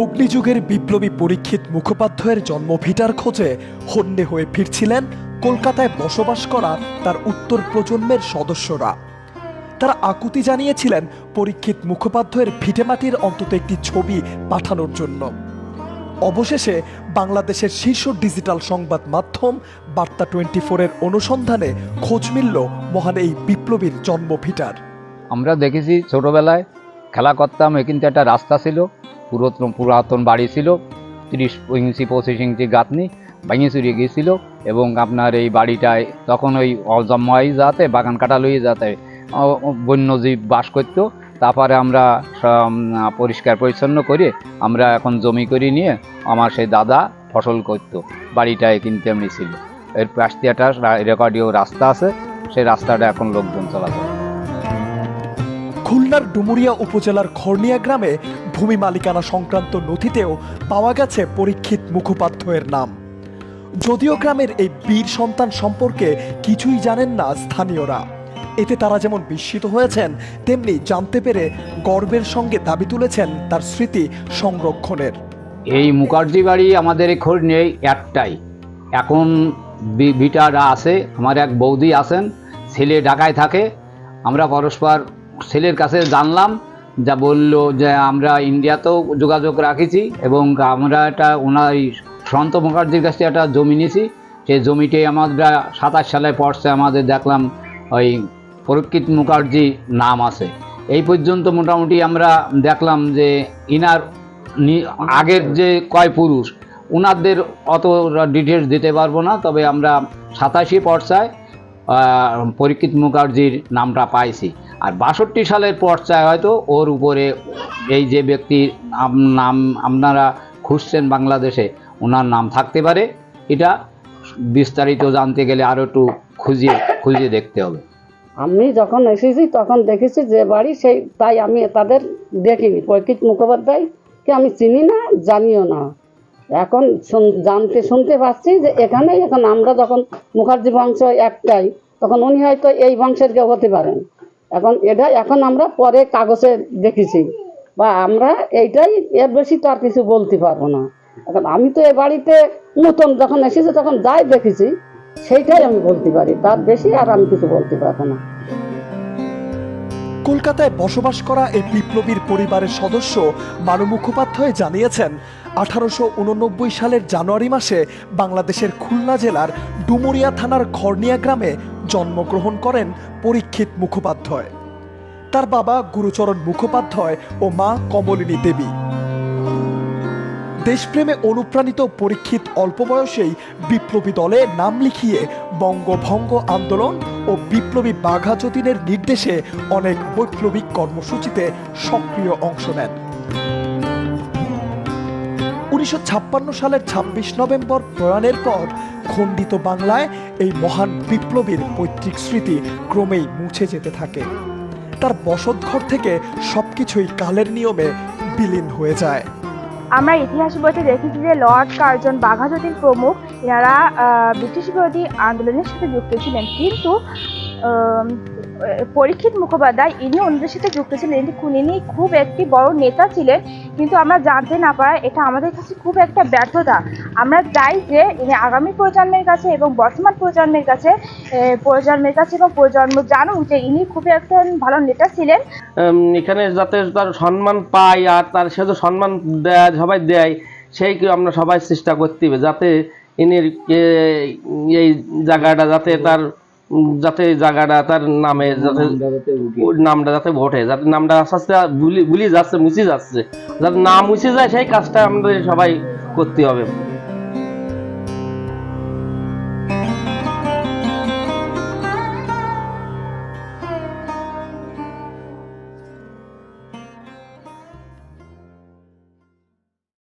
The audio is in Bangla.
অগ্নিযুগের বিপ্লবী পরীক্ষিত মুখোপাধ্যায়ের জন্মভিটার খোঁজে হন্যে হয়ে ফিরছিলেন কলকাতায় বসবাস করা তার উত্তর প্রজন্মের সদস্যরা। তারা আকুতি জানিয়েছিলেন পরীক্ষিত মুখোপাধ্যায়ের ভিটেমাটির অন্তত একটি ছবি পাঠানোর জন্য। অবশেষে বাংলাদেশের শীর্ষ ডিজিটাল সংবাদ মাধ্যম বার্তা টোয়েন্টি ফোরের অনুসন্ধানে খোঁজ মিলল মহান এই বিপ্লবীর জন্মভিটার আমরা দেখেছি ছোটবেলায় খেলা করতাম এখানতে একটা রাস্তা ছিল। পুরাতন পুরাতন বাড়ি ছিল, তিরিশ ইঞ্চি পঁচিশ ইঞ্চি গাঁথনি ভেঙে চুরিয়ে গিয়েছিল এবং আপনার এই বাড়িটায় তখন ওই অজম্মাই যাতে, বাগান কাটা লইয়ে যাতে বন্যজীব বাস করতো তারপরে আমরা পরিষ্কার পরিচ্ছন্ন করে আমরা এখন জমি করে নিয়ে আমার সেই দাদা ফসল করতো, বাড়িটায় কিনতে এমনি ছিল এর পাশ দিয়ে একটা রেকর্ডিও রাস্তা আছে, সেই রাস্তাটা এখন লোকজন চলাচল। খুলনার ডুমুরিয়া উপজেলার খর্নিয়া গ্রামে ভূমি মালিকানা সংক্রান্ত নথিতেও পাওয়া গেছে পরীক্ষিত মুখোপাধ্যায়ের নাম। যদিও গ্রামের এই বীর সন্তান সম্পর্কে কিছুই জানেন না স্থানীয়রা। এতে তারা যেমন বিস্মিত হয়েছেন, তেমনি জানতে পেরে গর্বের সঙ্গে দাবি তুলেছেন তার স্মৃতি সংরক্ষণের। এই মুখার্জি বাড়ি আমাদের খোঁজ নেই একটাই। এখন বিটারা আছে, আমার এক বৌদি আছেন, ছেলে ঢাকায় থাকে, আমরা পরস্পর ছেলের কাছে জানলাম, যা বলল যে আমরা ইন্ডিয়াতেও যোগাযোগ রাখেছি এবং আমরা এটা ওনার সন্ত মুখার্জির কাছে একটা জমি নিয়েছি। সেই জমিটি আমরা সাতাশ সালে পড়ছে, আমাদের দেখলাম ওই পরীক্ষিত মুখার্জি নাম আছে। এই পর্যন্ত মোটামুটি আমরা দেখলাম যে ইনার আগের যে কয় পুরুষ ওনাদের অত ডিটেলস দিতে পারব না, তবে আমরা সাতাশি পর্চায় পরীক্ষিত মুখার্জির নামটা পাইছি। আর বাষট্টি সালের পর্চায় হয়তো ওর উপরে এই যে ব্যক্তির নাম- আপনারা খুঁজছেন বাংলাদেশে, ওনার নাম থাকতে পারে। এটা বিস্তারিত জানতে গেলে আরও একটু খুঁজিয়ে খুঁজিয়ে দেখতে হবে। আমি যখন এসেছি, তখন দেখেছি যে বাড়ি সেই, তাই আমি তাদের দেখিনি। পৈকিত মুখোপাধ্যায়কে আমি চিনি না, জানিও না। এখন জানতে, শুনতে পাচ্ছি যে এখানেই এখন আমরা যখন মুখার্জি বংশ একটাই, তখন উনি হয়তো এই বংশের কেউ হতে পারেন। এখন এটা এখন আমরা পরে কাগজে দেখেছি। বা আমরা এইটাই এর বেশি তো আর কিছু বলতে পারব না। এখন আমি তো এ বাড়িতে নতুন যখন এসেছি, তখন যাই দেখেছি, সেইটাই আমি বলতে পারি। তার বেশি আর আমি কিছু বলতে পারব না। কলকাতায় বসবাস করা এই বিপ্লবীর পরিবারের সদস্য মানু মুখোপাধ্যায় জানিয়েছেন, আঠারোশো উননব্বই সালের জানুয়ারি মাসে বাংলাদেশের খুলনা জেলার ডুমুরিয়া থানার খর্নিয়া গ্রামে জন্মগ্রহণ করেন পরীক্ষিত মুখোপাধ্যায়। তার বাবা গুরুচরণ মুখোপাধ্যায় ও মা কমলিনী দেবী। দেশপ্রেমে অনুপ্রাণিত পরীক্ষিত অল্প বয়সেই বিপ্লবী দলে নাম লিখিয়ে বঙ্গভঙ্গ আন্দোলন ও বিপ্লবী বাঘা যতীনের নির্দেশে অনেক বৈপ্লবিক কর্মসূচিতে সক্রিয় অংশ নেন। উনিশশো ছাপ্পান্ন সালের ছাব্বিশ নভেম্বর প্রয়াণের পর খণ্ডিত বাংলায় এই মহান বিপ্লবীর পৈতৃক স্মৃতি ক্রমেই মুছে যেতে থাকে। তার বসতঘর থেকে সবকিছুই কালের নিয়মে বিলীন হয়ে যায়। আমরা ইতিহাস বইতে দেখেছি যে লর্ড কার্জন বাঘাযতীন প্রমুখ এনারা ব্রিটিশ বিরোধী আন্দোলনের সাথে যুক্ত ছিলেন। কিন্তু পরীক্ষিত মুখোপাধ্যায়, ইনি অন্যদের সাথে যুক্ত ছিলেন। ইনি ইনি খুব একটি বড় নেতা ছিলেন, কিন্তু আমরা জানতে না পারা এটা আমাদের কাছে খুব একটা ব্যর্থতা। আমরা চাই যে ইনি আগামী প্রজন্মের কাছে এবং বর্তমান প্রজন্মের কাছে প্রজন্মের কাছে এবং প্রজন্ম জানুক যে ইনি খুব একজন ভালো নেতা ছিলেন। এখানে যাতে তার সম্মান পায় আর তার সে যে সম্মান দেয়, সবাই দেয়, সেই আমরা সবাই চেষ্টা করতে হবে, যাতে ইনির এই জায়গাটা যাতে তার যাতে জায়গাটা তার নামে যাতে নামটা যাতে ভোটে। যাতে নামটা আস্তে আস্তে গুলি ভুলি যাচ্ছে মুছে যাচ্ছে। যাতে না মুছে যায় সেই কাজটা আমাদের সবাই করতে হবে।